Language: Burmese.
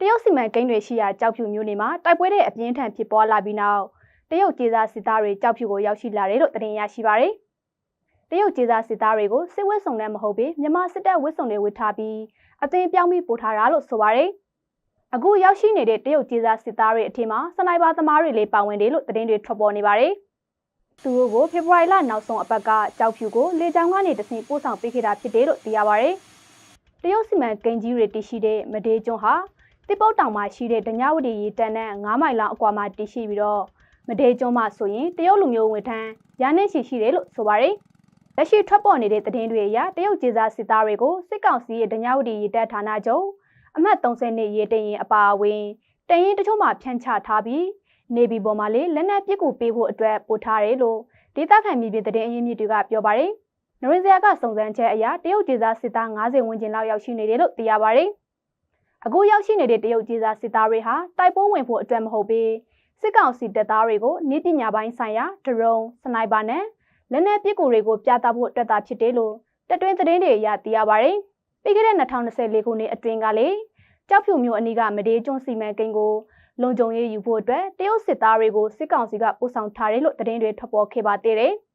တရုတ်စီမံကိန်းတွေရှိရာကြောက်ဖြူမြို့နယ်မှာတိုက်ပွဲတွေအပြင်းထန်ဖြစ်ပွားလာပြီးနောက်တရုတ်ကျေးစားစစ်သားတွေကြောက်ဖြူကိုရောက်ရှိလာတယ်လို့သတင်းရရှိပါရယ်တရုတ်ကျေးစားစစ်သားတွေကိုစစ်ဝတ်စုံနဲ့မဟုတ်ဘဲမြန်မာစစ်တပ်ဝတ်စုံတွေဝတ်ထားပြီးအသင်းပြောင်းပြီးပို့ထားတာလို့ဆိုပါရယ်အခုရောက်ရှိနေတဲ့တရုတ်ကျေးစားစစ်သားတွေအထင်မှာစနိုက်ပါသမားတွေလည်းပါဝင်တယ်လို့သတင်းတွေထွက်ပေါ်နေပါရယ်သူတို့ကိုဖေဖော်ဝါရီလနောက်ဆုံးအပတ်ကကြောက်ဖြူကိုလေကြောင်းကနေတဆင့်ပို့ဆောင်ပေးခဲ့တာဖြစ်တယ်လို့သိရပါရယ်တရုတ်စီမံကိန်းကြီးတွေတည်ရှိတဲ့မဒေးကျွန်းဟာ တစ်ပုတ်တောင်မှာရှိတဲ့ဒညဝတီရေတန်းနဲ့9မိုင်လောက်အကွာမှာတည်ရှိပြီးတော့မဒေးကျွန်းမှာဆိုရင်တရုတ်လူမျိုးဝန်ထမ်းရာနဲ့ရှိရှိတယ်လို့ဆိုပါရယ်လက်ရှိထွက်ပေါ်နေတဲ့သတင်းတွေအရတရုတ်ကျေးစားစစ်သားတွေကိုစစ်ကောင်စီရဲ့ဒညဝတီရေတပ်ဌာနချုပ်အမှတ်30နှစ်ရေတရင်အပါအဝင်တရင်တချို့မှဖြန့်ချထားပြီးနေပြည်တော်မှာလေလက်နက်ပစ်ကူပေးဖို့အတွက်ပို့ထားတယ်လို့ဒေသခံပြည်ပြည်သတင်းအရင်းမြစ်တွေကပြောပါရယ်နရင်စရာကစုံစမ်းချက်အရတရုတ်ကျေးစားစစ်သား90ဝန်းကျင်လောက်ရောက်ရှိနေတယ်လို့သိရပါရယ် အခုရောက်ရှိနေတဲ့တရုတ်ကျေးစားစစ်သားတွေဟာတိုက်ပွဲဝင်ဖို့အတွက်မဟုတ်ဘဲစစ်ကောင်စီတပ်သားတွေကိုနည်းပညာပိုင်းဆိုင်ရာဒရုန်းစနိုက်ပါနဲ့လက်နက်ပစ်ကူတွေကိုပြသဖို့အတွက်သာဖြစ်တယ်လို့တက်တွင်းသတင်းတွေအရသိရပါဗျ။ပြီးခဲ့တဲ့2024ခုနှစ်အတွင်းကလေကြောက်ဖြူမျိုးအနီးကမဒေးကျွန်းစီမံကိန်းကိုလုံခြုံရေးယူဖို့အတွက်တရုတ်စစ်သားတွေကိုစစ်ကောင်စီကပို့ဆောင်ထားတယ်လို့သတင်းတွေထွက်ပေါ်ခဲ့ပါသေးတယ်။